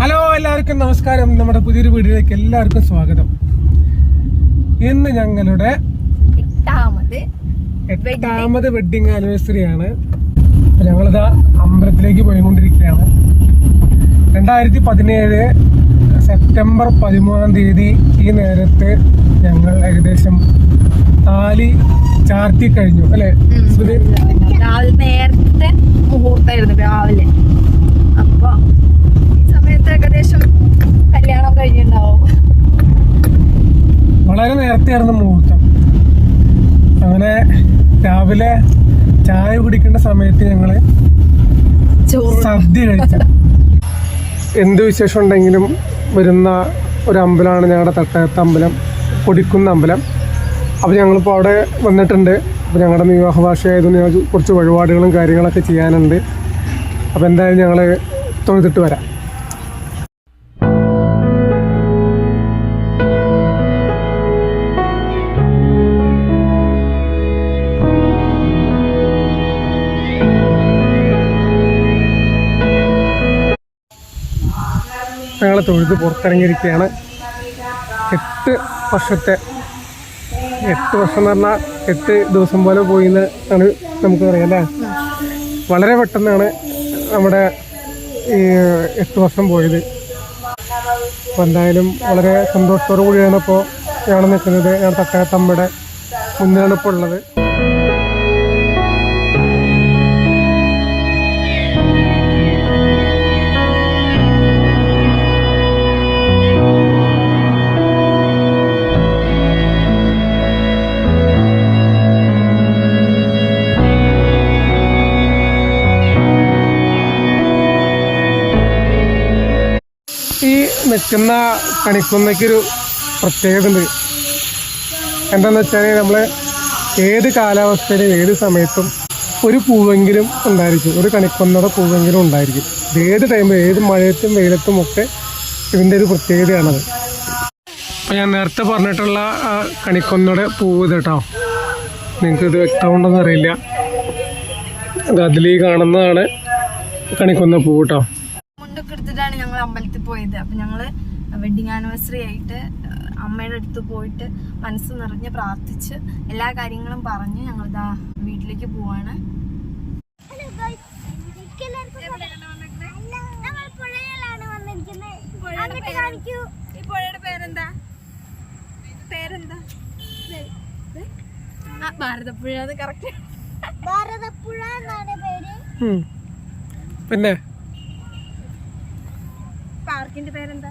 Hello എല്ലാവർക്കും നമസ്കാരം. നമ്മുടെ പുതിയൊരു വീഡിയോയിലേക്ക് എല്ലാവർക്കും സ്വാഗതം. ഇന്ന് ഞങ്ങളുടെ എട്ടാമത് വെഡിങ് ആനിവേഴ്സറി ആണ്. ഞങ്ങളിതാ അമ്പലത്തിലേക്ക് പോയിക്കൊണ്ടിരിക്കുകയാണ്. രണ്ടായിരത്തി പതിനേഴ് സെപ്റ്റംബർ പതിമൂന്നാം തീയതി ഈ നേരത്ത് ഞങ്ങൾ ഏകദേശം താലി ചാർത്തി കഴിഞ്ഞു അല്ലെ? നേരത്തെ മുഹൂർത്തായിരുന്നു രാവിലെ അപ്പൊ ഈ സമയത്ത് ഏകദേശം കല്യാണം കഴിഞ്ഞിട്ടുണ്ടാവും വളരെ നേരത്തെയായിരുന്നു മുഹൂർത്തം. അങ്ങനെ രാവിലെ ചായ കുടിക്കേണ്ട സമയത്ത് ഞങ്ങൾ സദ്യ കഴിച്ചു. എന്ത് വിശേഷം ഉണ്ടെങ്കിലും വരുന്ന ഒരു അമ്പലമാണ് ഞങ്ങളുടെ തട്ടകത്ത് അമ്പലം കൊടിക്കുന്ന അമ്പലം. അപ്പോൾ ഞങ്ങളിപ്പോൾ അവിടെ വന്നിട്ടുണ്ട്. അപ്പോൾ ഞങ്ങളുടെ വിവാഹ ഭാഷ ആയതുകൊണ്ട് ഞങ്ങൾക്ക് കുറച്ച് വഴിപാടുകളും കാര്യങ്ങളൊക്കെ ചെയ്യാനുണ്ട്. അപ്പോൾ എന്തായാലും ഞങ്ങൾ തൊഴുതിട്ട് വരാം. ഞങ്ങൾ തൊഴുത് പുറത്തിറങ്ങിയിരിക്കുകയാണ്. എട്ട് വർഷത്തെ എട്ട് വർഷം എന്ന് പറഞ്ഞാൽ എട്ട് ദിവസം പോലെ പോയി എന്ന് നമുക്ക് പറയാം അല്ലേ? വളരെ പെട്ടെന്നാണ് നമ്മുടെ ഈ എട്ട് വർഷം പോയത്. അപ്പോൾ എന്തായാലും വളരെ സന്തോഷത്തോടു കൂടിയാണ് ഇപ്പോൾ ഞങ്ങൾ നിൽക്കുന്നത്. ഞാൻ തക്കാത്തമ്മയുടെ മുന്നിലാണ് ഇപ്പോൾ ഉള്ളത്. നിൽക്കുന്ന കണിക്കൊന്നയ്ക്കൊരു പ്രത്യേകത ഉണ്ട് എന്താണെന്ന് വെച്ചാൽ നമ്മൾ ഏത് കാലാവസ്ഥയിലും ഏത് സമയത്തും ഒരു പൂവെങ്കിലും ഉണ്ടായിരിക്കും. ഒരു കണിക്കൊന്നയുടെ പൂവെങ്കിലും ഉണ്ടായിരിക്കും. ഏത് ടൈമിൽ ഏത് മഴയത്തും വെയിലത്തും ഒക്കെ ഇതിന്റെ ഒരു പ്രത്യേകതയാണത്. അപ്പം ഞാൻ നേരത്തെ പറഞ്ഞിട്ടുള്ള കണിക്കൊന്നയുടെ പൂവ് ഇത് കേട്ടോ. നിങ്ങൾക്ക് ഇത് വ്യക്തമുണ്ടെന്ന് അറിയില്ല. അത് കാണുന്നതാണ് കണിക്കൊന്ന പൂവ് കേട്ടോ മുണ്ടൊക്കെ എടുത്തിട്ടാണ് ഞങ്ങൾ അമ്പലത്തിൽ പോയത്. അപ്പം ഞങ്ങൾ വെഡിങ് ആനിവേഴ്സറി ആയിട്ട് അമ്മയുടെ അടുത്ത് പോയിട്ട് മനസ്സ് നിറഞ്ഞ് പ്രാർത്ഥിച്ച് എല്ലാ കാര്യങ്ങളും പറഞ്ഞ് ഞങ്ങൾ ഇതാ വീട്ടിലേക്ക് പോവാണ് ഈ പുഴയുടെ പേരെന്താ? പേരെന്താ? ആ ഭാരതപ്പുഴ അത് കറക്റ്റ് ഭാരതപ്പുഴ എന്നാണ് പേര്. പിന്നെ? പാർക്കിന്റെ പേരെന്താ?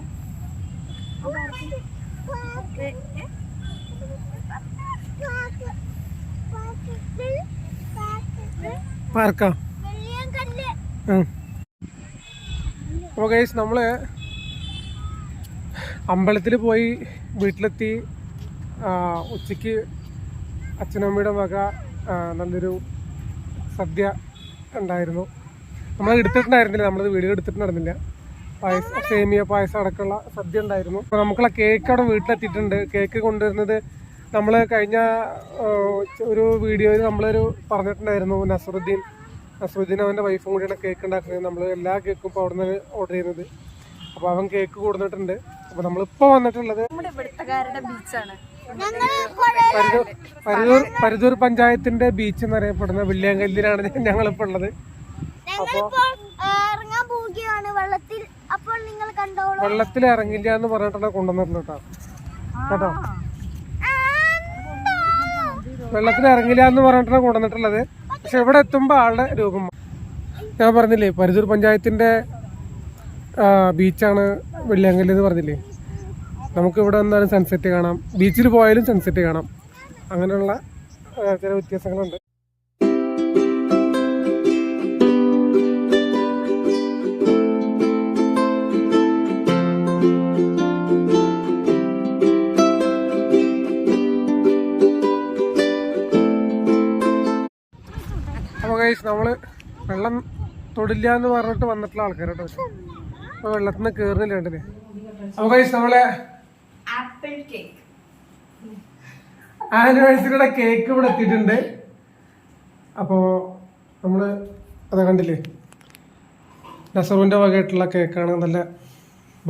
പാർക്കാ. അപ്പോൾ അമ്പലത്തിൽ പോയി വീട്ടിലെത്തി. ഉച്ചയ്ക്ക് അച്ഛനമ്മയുടെ വക നല്ലൊരു സദ്യ ഉണ്ടായിരുന്നു. നമ്മൾ എടുത്തിട്ടുണ്ടായിരുന്നില്ല നമ്മളത് വീഡിയോ എടുത്തിട്ടുണ്ടായിരുന്നില്ല. പായസം സേമിയ പായസം അടക്കമുള്ള സദ്യ ഉണ്ടായിരുന്നു. അപ്പോൾ നമുക്കുള്ള കേക്ക് അവിടെ വീട്ടിലെത്തിയിട്ടുണ്ട്. കേക്ക് കൊണ്ടുവരുന്നത് നമ്മൾ കഴിഞ്ഞ ഒരു വീഡിയോയിൽ നമ്മളൊരു പറഞ്ഞിട്ടുണ്ടായിരുന്നു നസറുദ്ദീൻ. നസറുദ്ദീൻ അവന്റെ വൈഫും കൂടിയാണ് കേക്ക് ഉണ്ടാക്കുന്നത്. നമ്മൾ എല്ലാ കേക്കും ഇപ്പോൾ അവിടെ നിന്ന് ഓർഡർ ചെയ്യുന്നത്. അപ്പോൾ അവൻ കേക്ക് കൊടുത്തിട്ടുണ്ട്. അപ്പോൾ നമ്മളിപ്പോൾ വന്നിട്ടുള്ളത് ബീച്ചാണ് പരുതൂർ പരുതൂർ പഞ്ചായത്തിന്റെ ബീച്ച് എന്നറിയപ്പെടുന്ന വെള്ളിയാങ്കല്ലിലാണ് ഞങ്ങളിപ്പോൾ ഉള്ളത്. അപ്പോൾ ആ, ഇറങ്ങാൻ പോവുകയാണ്. വെള്ളത്തിൽ അപ്പോൾ നിങ്ങൾ കണ്ടോളൂ. വെള്ളത്തിൽ ഇറങ്ങില്ല എന്ന് പറഞ്ഞിട്ടാണ് കൊണ്ടുവന്നിട്ടുള്ളത് കേട്ടോ. വെള്ളത്തിൽ ഇറങ്ങില്ല എന്ന് പറഞ്ഞിട്ടാണ് കൊണ്ടുവന്നിട്ടുള്ളത്. പക്ഷെ ഇവിടെ എത്തുമ്പോൾ ആളുടെ രൂപം ഞാൻ പറഞ്ഞില്ലേ പരിതൂർ പഞ്ചായത്തിന്റെ ബീച്ചാണ് വെള്ളിയാങ്കല്ല് എന്ന് പറഞ്ഞില്ലേ? നമുക്ക് ഇവിടെ വന്നാലും സൺസെറ്റ് കാണാം. ബീച്ചിൽ പോയാലും സൺസെറ്റ് കാണാം. അങ്ങനെയുള്ള ചില വ്യത്യാസങ്ങളുണ്ട്. ഗൈസ് നമ്മൾ വെള്ളം തൊടില്ല എന്ന് പറഞ്ഞിട്ട് വന്നിട്ടുള്ള ആൾക്കാർ കേട്ടോ അപ്പൊ വെള്ളത്തിൽ നിന്ന് കയറുന്നില്ല കണ്ടില്ലേ? അപ്പൊ ഗൈസ് നമ്മളെ ആനിവേഴ്സറിയുടെ കേക്ക് ഇവിടെ എത്തിയിട്ടുണ്ട്. അപ്പോൾ നമ്മൾ അത് കണ്ടില്ലേ? നസറുവിന്റെ വകയായിട്ടുള്ള കേക്കാണ് നല്ല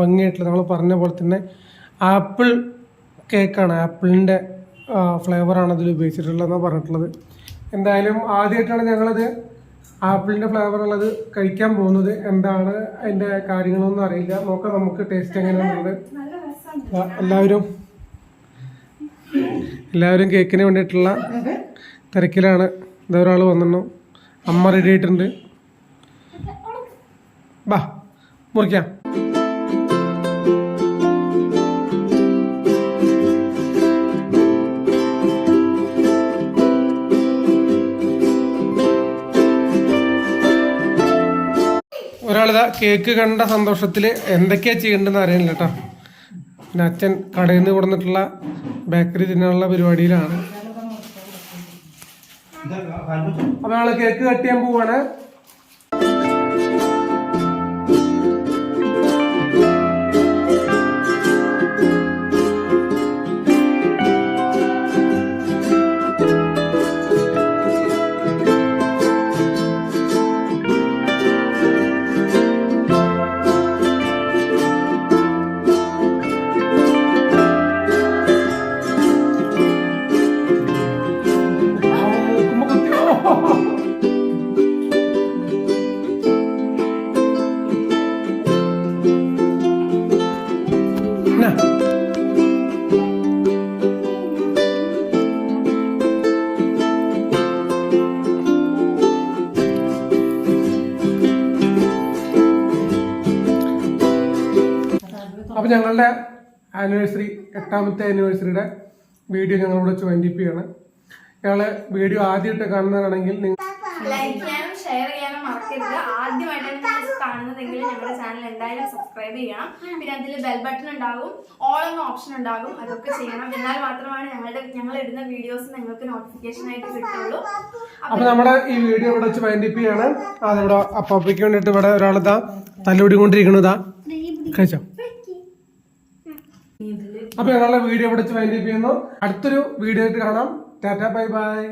ഭംഗിയായിട്ടുള്ള നമ്മൾ പറഞ്ഞ പോലെ തന്നെ ആപ്പിൾ കേക്കാണ് ആപ്പിളിന്റെ ഫ്ലേവറാണ് അതിൽ ഉപയോഗിച്ചിട്ടുള്ളതെന്നാണ് പറഞ്ഞിട്ടുള്ളത്. എന്തായാലും ആദ്യമായിട്ടാണ് ഞങ്ങളത് ആപ്പിളിന്റെ ഫ്ലേവർ ഉള്ളത് കഴിക്കാൻ പോകുന്നത്. എന്താണ് അതിന്റെ കാര്യങ്ങളൊന്നും അറിയില്ല. നോക്കാം നമുക്ക് ടേസ്റ്റ് എങ്ങനെയാണുള്ളത് എല്ലാവരും. എല്ലാവരും കേക്കിന് വേണ്ടിയിട്ടുള്ള തിരക്കിലാണ്. ഇതാ ഒരാൾ വന്നിട്ടു അമ്മ റെഡി ആയിട്ടുണ്ട്. ബാ മുറിക്കാം. ഒരാളിതാ കേക്ക് കണ്ട സന്തോഷത്തിൽ എന്തൊക്കെയാ ചെയ്യേണ്ടതെന്ന് അറിയില്ല കേട്ടോ പിന്നെ അച്ഛൻ കടയിൽ നിന്ന് കൊടുത്തിട്ടുള്ള ബേക്കറി തിന്നാനുള്ള പരിപാടിയിലാണ്. അപ്പൊ ഞങ്ങൾ കേക്ക് കട്ട് ചെയ്യാൻ പോവാണ്. അപ്പൊ ഞങ്ങളുടെ ആനിവേഴ്സറി എട്ടാമത്തെ ആനിവേഴ്സറിയുടെ വീഡിയോ ഞങ്ങളിവിടെ വൈൻഡിപ്പ് ചെയ്യണം. ഞങ്ങൾ വീഡിയോ ആദ്യമായിട്ട് കാണുന്നതാണെങ്കിൽ നിങ്ങൾ ലൈക്ക് ചെയ്യാനും ഷെയർ ചെയ്യാനും മറക്കരുത്. ആദ്യമായിട്ടാണ് നിങ്ങൾ കാണുന്നതെങ്കിൽ ഞങ്ങളുടെ ചാനൽ എന്തായാലും സബ്സ്ക്രൈബ് ചെയ്യണം. പിന്നെ അതിൽ ബെൽ ബട്ടൺ ഉണ്ടാകും. ഓൾ എന്ന ഓപ്ഷൻ ഉണ്ടാകും. അതൊക്കെ ചെയ്യണം. എന്നാൽ മാത്രമാണ് ഞങ്ങളുടെ ഞങ്ങൾ ഇടുന്ന വീഡിയോസ് നിങ്ങൾക്ക് നോട്ടിഫിക്കേഷൻ ആയിട്ട് കിട്ടുള്ളൂ. അപ്പൊ നമ്മുടെ ഈ വീഡിയോ ഇവിടെ വെച്ച് വൈൻഡിപ്പ് ചെയ്യാണ്. അതിവിടെ അപ്പാപ്പയ്ക്ക് വേണ്ടിയിട്ട് ഇവിടെ ഒരാളിതാ തല്ലുപിടിക്കൊണ്ടിരിക്കുന്നതാ കഴിച്ചോ? അപ്പൊ ഞങ്ങളുടെ വീഡിയോ ഇവിടെ വെച്ച് വൈൻഡിപ്പ് ചെയ്യുന്നു അടുത്തൊരു വീഡിയോ ആയിട്ട് കാണാം. Tata bye bye.